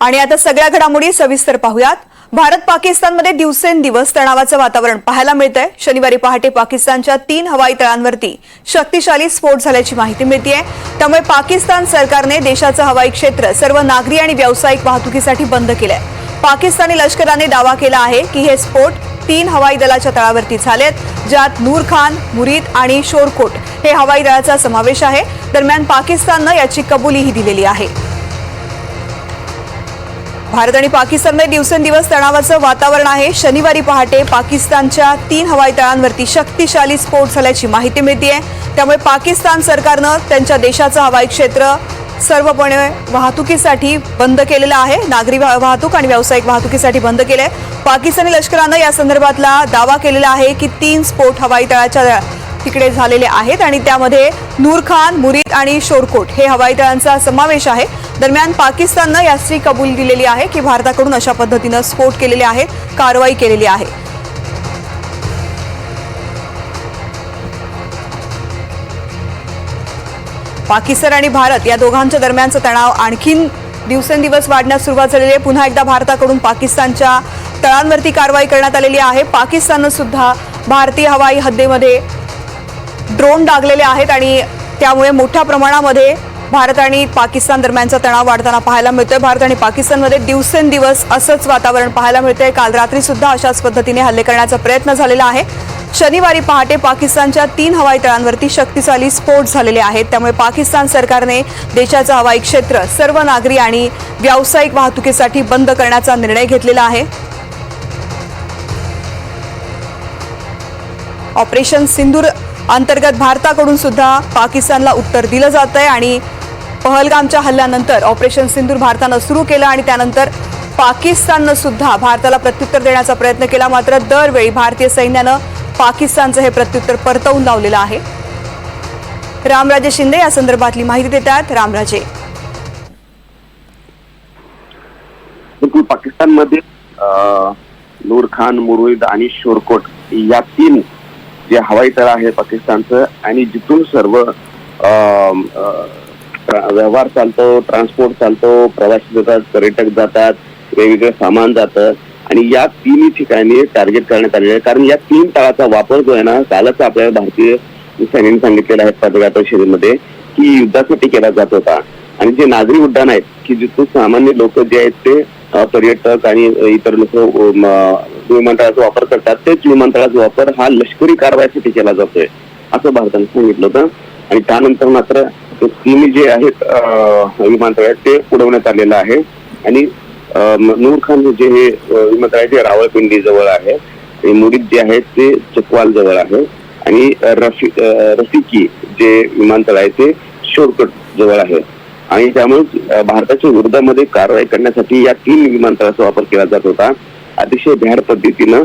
आणि आता सगळ्या घडामोडी सविस्तर पाहूयात. भारत पाकिस्तानमध्ये दिवसेंदिवस तणावाचं वातावरण पाहायला मिळतंय. शनिवारी पहाटे पाकिस्तानच्या तीन हवाई तळांवरती शक्तिशाली स्फोट झाल्याची माहिती मिळतीये. त्यामुळे पाकिस्तान सरकारने देशाचं हवाई क्षेत्र सर्व नागरी आणि व्यावसायिक वाहतुकीसाठी बंद केलंय. पाकिस्तानी लष्कराने दावा केला आहे की हे स्फोट तीन हवाई दलाच्या तळावरती झालेत ज्यात नूर खान मुरीद आणि शोरकोट हे हवाई दलाचा समावेश आहे. दरम्यान पाकिस्ताननं याची कबुलीही दिलेली आहे. भारत आणि पाकिस्तानमध्ये दिवसेंदिवस तणावाचं वातावरण आहे. शनिवारी पहाटे पाकिस्तानच्या तीन हवाई तळांवरती शक्तिशाली स्फोट झाल्याची माहिती मिळतीये. त्यामुळे पाकिस्तान सरकारनं त्यांच्या देशाचं हवाई क्षेत्र सर्वपणे वाहतुकीसाठी बंद केलेलं आहे. नागरी वाह- वाहतूक आणि व्यावसायिक वाहतुकीसाठी बंद केलं आहे पाकिस्तानी लष्करानं या संदर्भातला दावा केलेला आहे की तीन स्फोट हवाई तळाच्या तिकडे झालेले आहेत आणि त्यामध्ये नूरखान मुरीद आणि शोरकोट हे हवाई तळांचा समावेश आहे. दरम्यान पाकिस्ताननं याची कबूल दिलेली आहे की भारताकडून अशा पद्धतीनं स्फोट केलेले आहेत कारवाई केलेली आहे. पाकिस्तान आणि भारत या दोघांच्या दरम्यानचा तणाव आणखीन दिवसेंदिवस वाढण्यास सुरुवात झालेली आहे. पुन्हा एकदा भारताकडून पाकिस्तानच्या तळांवरती कारवाई करण्यात आलेली आहे. पाकिस्ताननं सुद्धा भारतीय हवाई हद्दीमध्ये ड्रोन डागलेले आहेत आणि त्यामुळे मोठ्या प्रमाणामध्ये भारत आणि पाकिस्तान दरम्यानचा तणाव वाढताना पाहायला मिळतोय. भारत आणि पाकिस्तानमध्ये दिवसेंदिवस असंच वातावरण पाहायला मिळतंय. काल रात्री सुद्धा अशाच पद्धतीने हल्ले करण्याचा प्रयत्न झालेला आहे. शनिवारी पहाटे पाकिस्तानच्या तीन हवाई तळांवरती शक्तिशाली स्फोट झालेले आहेत. त्यामुळे पाकिस्तान सरकारने देशाचं हवाई क्षेत्र सर्व नागरी आणि व्यावसायिक वाहतुकीसाठी बंद करण्याचा निर्णय घेतलेला आहे. ऑपरेशन सिंदूर अंतर्गत भारताकडून सुद्धा पाकिस्तानला उत्तर दिलं जात आहे आणि पहलगामच्या हल्ल्यानंतर ऑपरेशन सिंदूर भारतानं सुरू केलं आणि त्यानंतर पाकिस्ताननं सुद्धा भारताला प्रत्युत्तर देण्याचा प्रयत्न केला. मात्र दरवेळी भारतीय सैन्यानं पाकिस्तानचं हे प्रत्युत्तर परतवून लावलेलं आहे. रामराजे शिंदे या संदर्भातली माहिती देतात रामराजे. पाकिस्तानमध्ये अं, नूर खान मुरुईद आणि शोरकोट या तीन जे हवाई तळ आहे पाकिस्तानचं आणि जिथून सर्व अं, अं, व्यवहार चालतो ट्रान्सपोर्ट चालतो प्रवासी जातात पर्यटक जातात वेगवेगळं सामान जातं. आणि या तिन्ही ठिकाणी टार्गेट करण्यात आलेले आहे. कारण या तीन तळाचा वापर जो आहे ना कालच आपल्या भारतीय सैन्याने सांगितलेला आहे पत्रकार परिषदेमध्ये की युद्धासाठी केला जात होता. आणि जे नागरी उड्डाण आहेत की जिथून सामान्य लोक जे आहेत ते पर्यटक आणि इतर लोक विमानतळाचा वापर करतात. तेच विमानतळाचा वापर हा लष्करी कारवाईसाठी केला जातोय असं भारताने सांगितलं होतं. आणि त्यानंतर मात्र ते तिन्ही जे आहेत विमानतळात विमानतळ ते उडवण्यात आलेलं आहे. आणि नूरखान नूर खान जे हे विमानतळ आहे ते रावळपिंडी जवळ आहे. मुरीद जे आहे ते चकवाल जवळ आहे. आणि रफी रफिकी जे विमानतळ आहे ते शोरकट जवळ आहे. आणि त्यामुळे भारताच्या विरोधामध्ये कारवाई करण्यासाठी या तीन विमानतळाचा वापर केला जात होता. अतिशय भ्याड पद्धतीनं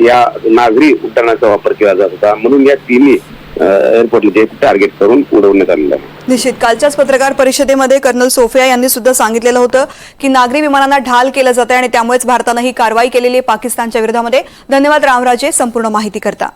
या नागरी उड्डाणाचा वापर केला जात होता. म्हणून या तिन्ही एअरपोर्टला टार्गेट करून उडवण्यात आलेलं आहे. निश्चित. कालच्याच पत्रकार परिषदेमध्ये कर्नल सोफिया यांनी सुद्धा सांगितलेलं होतं की नागरी विमानांना ढाल केलं जातं आणि त्यामुळेच भारतानं ही कारवाई केलेली आहे पाकिस्तानच्या विरोधामध्ये. धन्यवाद रामराजे. संपूर्ण माहिती करता.